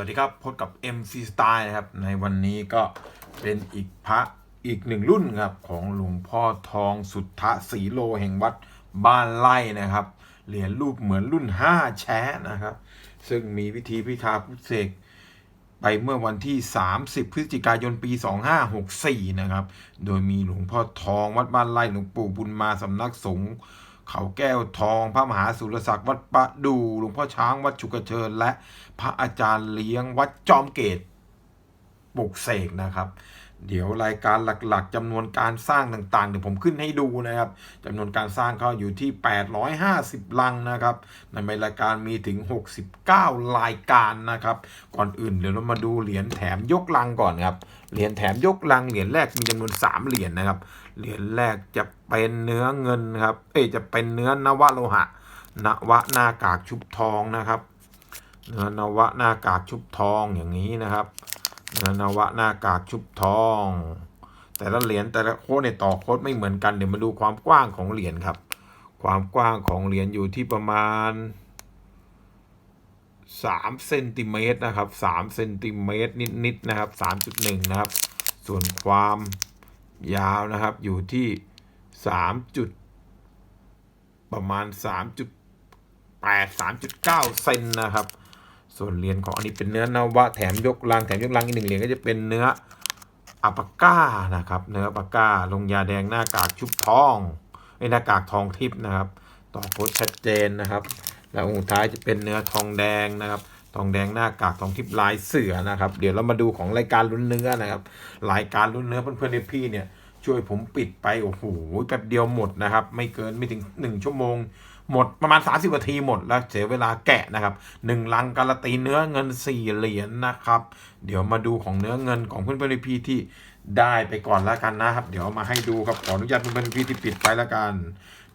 วัสดีครับ พบกับ MC Style นะครับ ในวันนี้ก็เป็นอีกพระอีกหนึ่งรุ่นครับ ของหลวงพ่อทองสุทธสีโลแห่งวัดบ้านไร่นะครับ เหรียญรูปเหมือนรุ่น 5 แชะนะครับ ซึ่งมีวิธีพิธาพุทธเสกไปเมื่อวันที่ 30 พฤศจิกายนปี 2564 นะครับ โดยมีหลวงพ่อทองวัดบ้านไร่หลวงปู่บุญมาสำนักสงฆ์ เขาแก้วทอง พระมหาสุรศักดิ์วัดประดูหลวงพ่อช้างวัดชุกเชิญ และพระอาจารย์เลี้ยงวัดจอมเกตปลุกเสกนะครับ เดี๋ยวรายการหลักๆจำนวนการสร้างต่างๆ เดี๋ยวผมขึ้นให้ดูนะครับจำนวนการสร้างเขาอยู่ที่ 850 ลังนะครับในรายการมีถึง 69 รายการนะครับ ก่อนอื่นเดี๋ยวเรามาดูเหรียญแถมยกลังก่อนครับเหรียญแถมยกลังเหรียญแรกมีจำนวน 3 เหรียญนะครับ เหรียญแรกจะเป็นเนื้อเงินครับเอ้จะเป็นเนื้อนวโลหะนวะหน้ากากชุบทองนะครับ เนื้อนวะหน้ากากชุบทองอย่างนี้นะครับ นื้อนวะหน้ากากชุบทอง แต่ละเหรียญแต่ละโค้ดเนี่ยต่อโค้ดไม่เหมือนกันเดี๋ยวมาดูความกว้างของเหรียญครับ ความกว้างของเหรียญอยู่ที่ประมาณ3เซนติเมตรนะครับ3เซนติเมตรนิดๆนะครับ 3.1 นะครับ ส่วนความยาวนะครับอยู่ที่3จุดประมาณ 3.8 3.9 เซนนะครับ ส่วนเหรียญของอันนี้เป็นเนื้อนวะแถมยกลังแถมยกลังอีกหนึ่งเหรียญก็จะเป็นเนื้ออัปาก้านะครับ เนื้ออัปาก้าลงยาแดงหน้ากากชุบทองไอ้หน้ากากทองทิพย์นะครับต่อโพสต์ชัดเจนนะครับ แล้วองค์สุดท้ายจะเป็นเนื้อทองแดงนะครับ ทองแดงหน้ากากทองทิพย์ลายเสือนะครับ เดี๋ยวเรามาดูของรายการลุ้นเนื้อนะครับรายการลุ้นเนื้อเพื่อนๆในพี่เนี่ยช่วยผมปิดไปโอ้โหแป๊บเดียวหมดนะครับ ไม่เกินไม่ถึงหนึ่งชั่วโมง หมดประมาณ 30นาทีหมดแล้วเสียเวลาแกะนะครับหนึ่งลังการันตีเนื้อเงินสี่เหรียญนะครับ เดี๋ยวมาดูของเนื้อเงินของเพื่อนๆในพี่ที่ได้ไปก่อนแล้วกันนะครับ เดี๋ยวมาให้ดูครับขออนุญาตเพื่อนๆพี่ที่ปิดไปแล้วกัน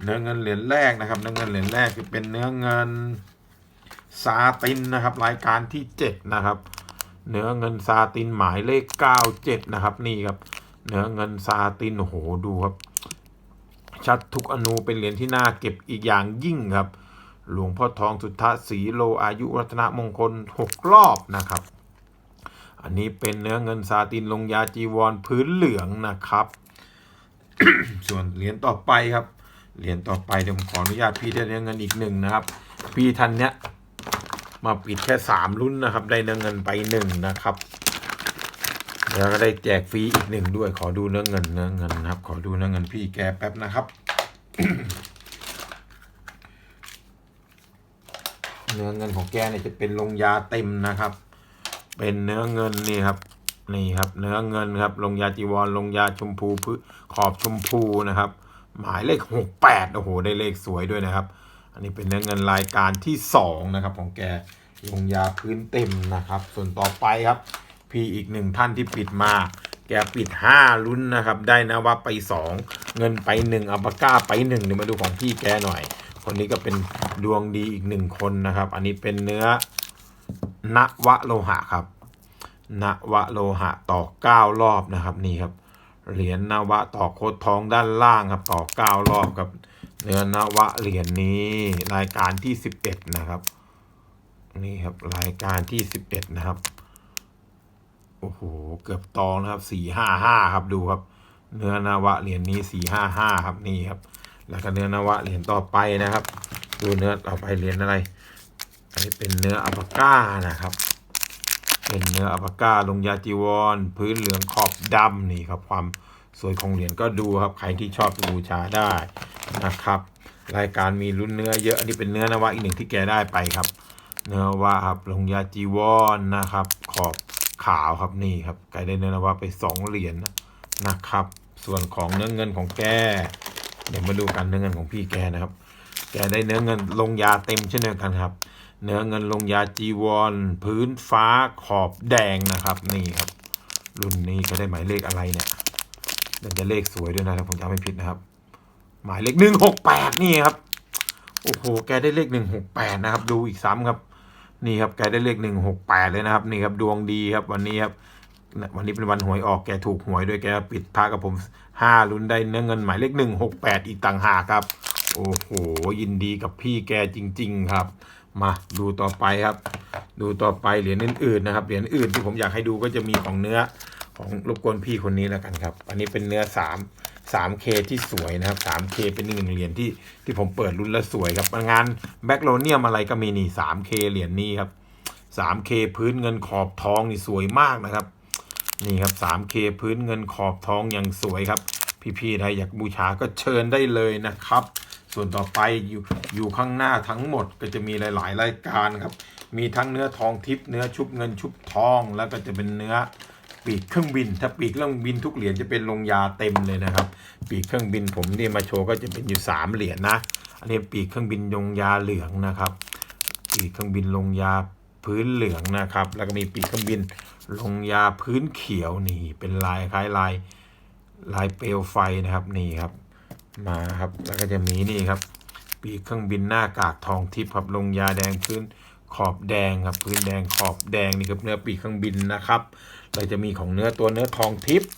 เนื้อเงินเหรียญแรกนะครับ เนื้อเงินเหรียญแรกจะเป็นเนื้อเงินซาตินนะครับ รายการที่เจ็ดนะครับเนื้อเงินซาตินหมายเลขเก้าเจ็ดนะครับ นี่ครับ เนื้อเงินซาตินโหดูครับ ชัดทุกอนูเป็นเหรียญที่น่าเก็บอีกอย่างยิ่งครับ หลวงพ่อทองสุทธสีโลอายุรัตนมงคลหกรอบนะครับ อันนี้เป็นเนื้อเงินซาตินลงยาจีวรพื้นเหลืองนะครับ ส่วนเหรียญต่อไปครับ เหรียญต่อไปเดี๋ยวผมขออนุญาตพี่ได้เนื้อเงินอีกหนึ่งนะครับ พี่ท่านเนี้ยมาปิดแค่สามรุ่นนะครับ ได้เนื้อเงินไปหนึ่งนะครับ แล้วก็ได้แจกฟรีอีกหนึ่งด้วย ขอดูเนื้อเงินเนื้อเงินนะครับ ขอดูเนื้อเงินพี่แกแป๊บนะครับ เนื้อเงินของแกเนี่ยจะเป็นลงยาเต็มนะครับ เป็นเนื้อเงินนี่ครับ นี่ครับ เนื้อเงินครับ ลงยาจีวรลงยาชมพูพืขอบชมพูนะครับ หมายเลขหกแปดโอ้โห ได้เลขสวยด้วยนะครับ อันนี้เป็นเนื้อเงินรายการที่สองนะครับ ของแกลงยาพื้นเต็มนะครับ ส่วนต่อไปครับ พี่อีกหนึ่งท่านที่ปิดมา แกปิดห้าลุ้นนะครับ ได้นะว่าไปสองเงินไปหนึ่งอัปปาก้าไปหนึ่งเดี๋ยวมาดูของพี่แกหน่อย คนนี้ก็เป็นดวงดีอีกหนึ่งคนนะครับ อันนี้เป็นเนื้อนวะโลหะครับนวะโลหะต่อเก้ารอบนะครับนี่ครับเหรียญนวะต่อโคดทองด้านล่างครับต่อเก้ารอบครับ เนื้อนวะเหรียญนี้รายการที่สิบเอ็ดนะครับ นี่ครับรายการที่สิบเอ็ดนะครับ โอ้โห เกือบตองนะครับสี่ห้าห้าครับดูครับ เนื้อนวะเหรียญนี้สี่ห้าห้าครับนี่ครับ แล้วก็เนื้อนวะเหรียญต่อไปนะครับ ดูเนื้อต่อไปเหรียญอะไร อันนี้เป็นเนื้ออัปก้านะครับ เป็นเนื้ออัปก้าลงยาจีวร พื้นเหลืองขอบดำนี่ครับ ความสวยของเหรียญก็ดูครับใครที่ชอบบูชาได้นะครับ รายการมีรุ่นเนื้อเยอะอันนี้เป็นเนื้อนวะอีกหนึ่งที่แกได้ไปครับ เนื้อวะครับลงยาจีวรนะครับ ขอบ ขาวครับนี่ครับแกได้เนื้อนวะไปสองเหรียญนะครับ ส่วนของเนื้อเงินของแกเดี๋ยวมาดูกันเนื้อเงินของพี่แกนะครับ แกได้เนื้อเงินลงยาเต็มเช่นเดียวกันครับ เนื้อเงินลงยาจีวร พื้นฟ้าขอบแดงนะครับนี่ครับ รุ่นนี้ก็ได้หมายเลขอะไรเนี่ยเดี๋ยวจะเลขสวยด้วยนะครับผมจำไม่ผิดนะครับ หมายเลขหนึ่งหกแปดนี่ครับโอ้โหแกได้เลขหนึ่งหกแปดนะครับ ดูอีกซ้ำครับ นี่ครับแกได้เลขหนึ่งหกแปดเลยนะครับนี่ครับดวงดีครับวันนี้ครับวันนี้เป็นวันหวยออกแกถูกหวยด้วยแกปิดพากับผมห้าลุ้นได้เนื้อเงินหมายเลขหนึ่งหกแปดอีกต่างหากครับ โอ้โหยินดีกับพี่แกจริง ๆครับ มาดูต่อไปครับ ดูต่อไปเหรียญอื่นๆนะครับเหรียญอื่นที่ผมอยากให้ดูก็จะมีของเนื้อของรบกวนพี่คนนี้แล้วกันครับ อันนี้เป็นเนื้อ3 3K ที่สวยนะครับ 3K เป็นหนึ่งเหรียญที่ที่ผมเปิดรุ่นแล้วสวยครับงานแบ็กโลเนียมอะไรก็มีนี่ 3K เหรียญนี้ครับ 3K พื้นเงินขอบทองนี่สวยมากนะครับ นี่ครับ 3K พื้นเงินขอบทองอย่างสวยครับ พี่ๆใครอยากบูชาก็เชิญได้เลยนะครับ ส่วนต่อไปอยู่อยู่ข้างหน้าทั้งหมดก็จะมีหลาย ๆ รายการครับ มีทั้งเนื้อทองทิพย์เนื้อชุบเงินชุบทองแล้วก็จะเป็นเนื้อ ปีกเครื่องบิน ถ้าปีกเครื่องบินทุกเหรียญจะเป็นลงยาเต็มเลยนะครับ ปีกเครื่องบินผมนี่มาโชว์ก็จะเป็นอยู่สามเหรียญนะ อันนี้ปีกเครื่องบินลงยาเหลืองนะครับ ปีกเครื่องบินลงยาพื้นเหลืองนะครับ แล้วก็มีปีกเครื่องบินลงยาพื้นเขียวนี่เป็นลายคล้ายลายลายเปลวไฟนะครับนี่ครับมาครับแล้วก็จะมีนี่ครับ ปีกเครื่องบินหน้ากากทองทิพย์ครับลงยาแดงพื้นขอบแดงครับพื้นแดงขอบแดงนี่ครับเนื้อปีกเครื่องบินนะครับ เราจะมีของเนื้อตัวเนื้อทองทิพย์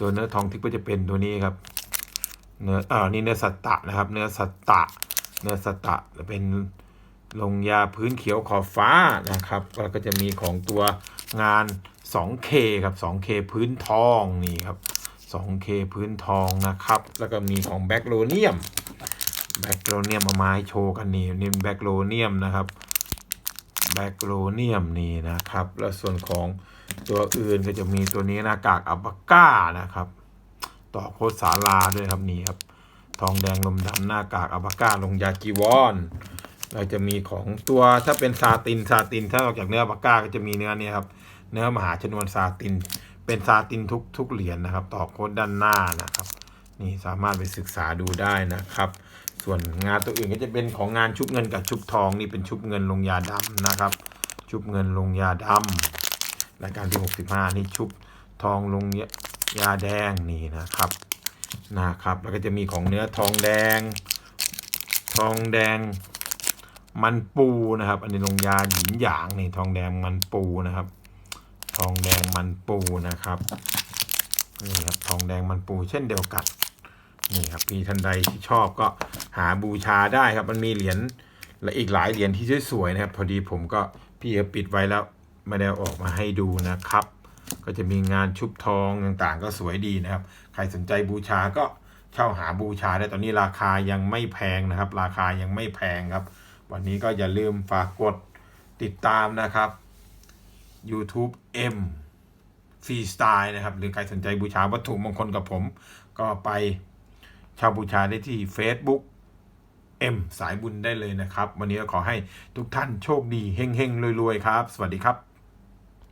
ตัวเนื้อทองทิพย์ก็จะเป็นตัวนี้ครับเนื้ออ่านี่เนื้อสัตตะนะครับ เนื้อสัตตะ เนื้อสัตตะจะเป็นลงยาพื้นเขียวขอบฟ้านะครับแล้วก็จะมีของตัวงาน 2K ครับ 2K พื้นทองนี่ครับ 2K พื้นทองนะครับ แล้วก็มีของแบ็กโลเนียมแบ็กโลเนียมเอามาให้โชว์กันนี่นี่แบ็กโลเนียมนะครับแบ็กโลเนียมนี่นะครับ แล้วส่วนของ ตัวอื่นก็จะมีตัวนี้หน้ากากอัปาก้านะครับ ต่อโคสาลาด้วยครับนี่ครับ ทองแดงลมดำหน้ากากอัปาก้าลงยาจีวอนเราจะมีของตัวถ้าเป็นซาตินซาติน ถ้าออกจากเนื้ออัปาก้าก็จะมีเนื้อเนี่ยครับ เนื้อมหาชนวนซาติน เป็นซาตินทุกทุกเหรียญนะครับ ต่อโคดด้านหน้านะครับ นี่สามารถไปศึกษาดูได้นะครับ ส่วนงานตัวอื่นก็จะเป็นของงานชุบเงินกับชุบทองนี่เป็นชุบเงินลงยาดำนะครับ ชุบเงินลงยาดำ รายการที่ 65 นี่ชุบทองลงยาแดงนี่นะครับนะครับ แล้วก็จะมีของเนื้อทองแดง ทองแดงมันปูนะครับ อันนี้ลงยาหยินหยางนี่ทองแดงมันปูนะครับ ทองแดงมันปูนะครับนี่ครับทองแดงมันปูเช่นเดียวกันนี่ครับพี่ท่านใดที่ชอบก็หาบูชาได้ครับ มันมีเหรียญและอีกหลายเหรียญที่สวยๆนะครับ พอดีผมก็พี่ปิดไว้แล้ว ไม่ได้ออกมาให้ดูนะครับ ก็จะมีงานชุบทองต่างๆ ก็สวยดีนะครับ ใครสนใจบูชาก็เช่าหาบูชาได้ตอนนี้ราคายังไม่แพงนะครับ ราคายังไม่แพงครับ วันนี้ก็อย่าลืมฝากกดติดตามนะครับ YouTube M ฟรีสไตล์นะครับ หรือใครสนใจบูชาวัตถุมงคลกับผม ก็ไปเช่าบูชาได้ที่ Facebook M สายบุญได้เลยนะครับ วันนี้ก็ขอให้ทุกท่านโชคดี เฮงๆรวยๆ ครับ สวัสดีครับ